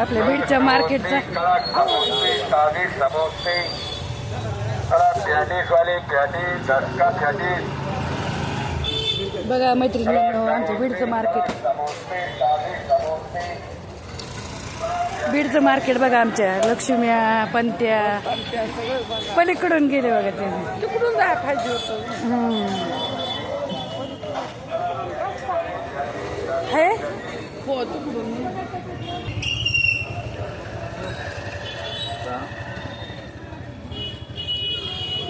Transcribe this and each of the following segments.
आपल्या बीडच्या मार्केटचा. बघा मैत्रिणींनो आमचं बीडचं मार्केट. बीडचं मार्केट बघा आमच्या लक्ष्म्या पंत्या पलीकडून गेले बघा ते. तिकडून जाय पाहिजे होतं हे हो तिकडून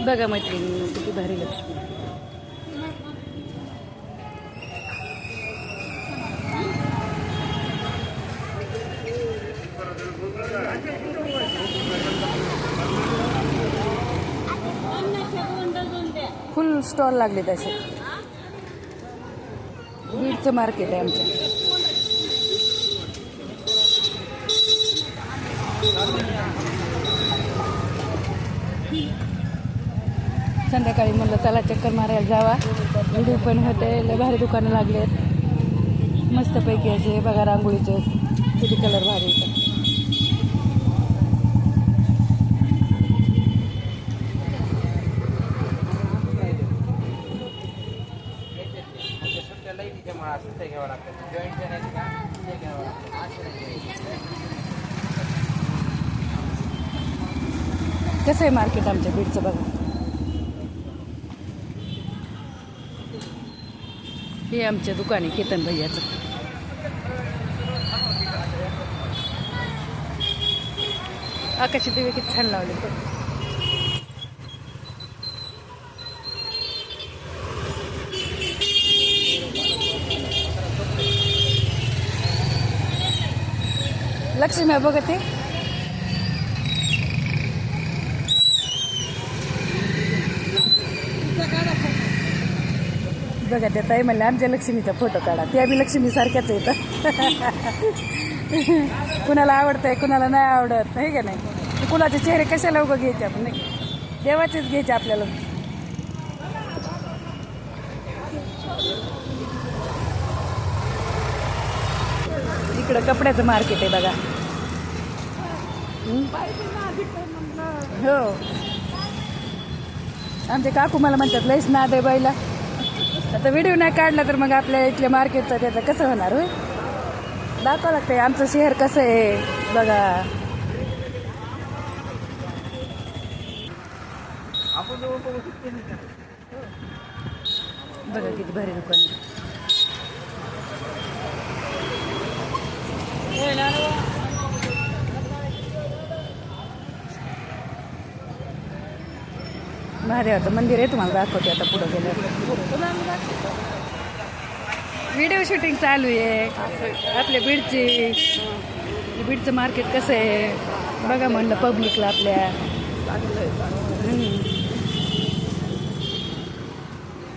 बघा मैत्रिणी किती भारी लक्ष्मी. फुल स्टॉल लागले तसे बीडचं मार्केट आहे आमचं. संध्याकाळी म्हणलं चला चक्कर मारायला जावा. व्हिडिओ पण होते लय भारी दुकानं लागलेत. मस्तपैकी असे बघा रांगोळीचे किती कलर भारी येतात. कसं आहे मार्केट आमच्या बीडचं बघा? हे आमच्या दुकान आहे केतन भैयाचं आकाशी दिवे किती छान लावले बघ. लक्ष्मी बघते बघा त्या ताई म्हणल्या आमच्या लक्ष्मीचा फोटो काढा. त्या बी लक्ष्मीसारख्याच सारख्याच कुणाला कुणाला आवडतंय कुणाला नाही आवडत नाही का नाही? कुणाचे चेहरे कशाला उभं घ्यायचे आपण नाही देवाचेच घ्यायचे आपल्याला. इकडं कपड्याचं मार्केट आहे बघा. हो. आमचे काकू मला म्हणतात लईच नाद आहे बाईला. आता व्हिडिओ नाही काढला तर मग आपल्या इथल्या मार्केटचं त्याचं कसं होणार होय? दाखवा लागतंय आमचं शहर कसं आहे? बघा. बघा किती भारी दुकान महादेवाचं मंदिर आहे तुम्हाला दाखवते आता पुढं गेलं. व्हिडिओ शूटिंग चालू आहे. आपल्या बीडची बीडचं मार्केट कसं आहे? बघा म्हणलं पब्लिकला आपल्या.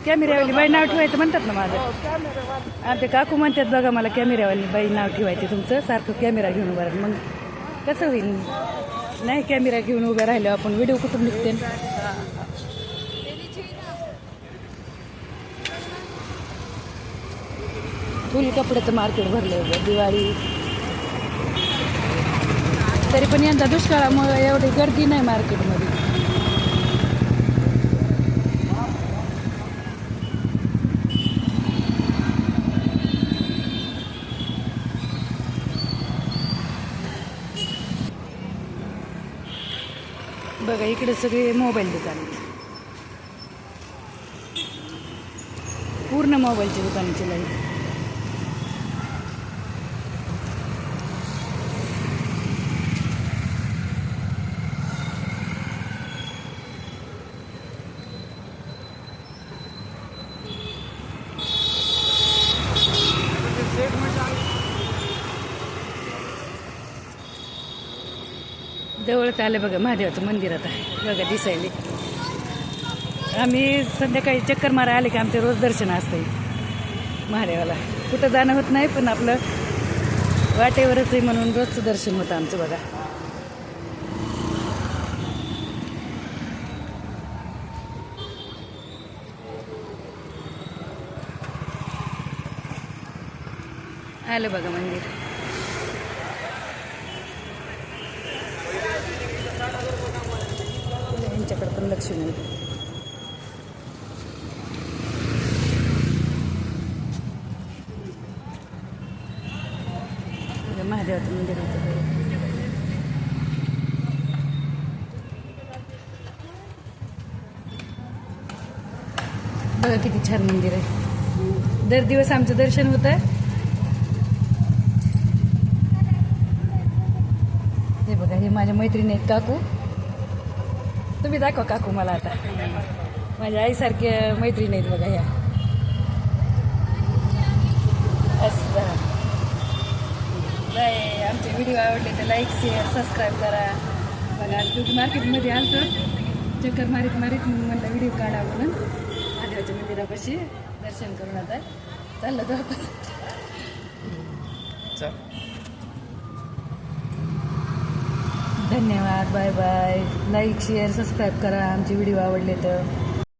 कॅमेऱ्यावाली बाई नाव ठेवायचं म्हणतात ना माझं? आणि काकू म्हणतात बघा मला कॅमेऱ्यावाली बाई नाव ठेवायचं तुमचं. सारखं कॅमेरा घेऊन उभा मग कसं होईल? नाही कॅमेरा घेऊन उभ्या राहिलो आपण. व्हिडिओ कुठून निघते? फुल कपड्याचं मार्केट भरलं होतं दिवाळी. तरी पण यंदा दुष्काळामुळे एवढी गर्दी नाही मार्केटमध्ये. बघा इकडे सगळे मोबाईल दुकान पूर्ण मोबाईलची दुकानाची लाइट. जवळच आलं बघा महादेवाचं मंदिर आता. बघा दिसायले. आम्ही संध्याकाळी चक्कर मारा आले की आमचे रोज दर्शन असते महादेवाला. कुठं जाणं होत नाही पण आपलं वाटेवरच आहे म्हणून रोजचं दर्शन होतं आमचं बघा. आलं बघा मंदिर. लक्ष नाही महादेवाचं मंदिर होतं बघा किती छान मंदिर आहे. दर दिवस आमचं दर्शन होत आहे. हे बघा हे माझ्या मैत्रिणी आहेत काकू. तुम्ही दाखवा काकू मला आता. माझ्या आईसारख्या मैत्रीण आहेत बघा ह्या. असं. नाही आमचे व्हिडिओ आवडले तर लाईक शेअर सबस्क्राईब करा. बघा तुम्ही मार्केटमध्ये आलतो. चक्कर मारीत मारीत म्हणलं व्हिडिओ काढा म्हणून. महादेवाच्या मंदिरापाशी दर्शन करून आता चाललं तर चल. धन्यवाद bye bye. Like share subscribe करा. आमचे व्हिडिओ आवडले तर.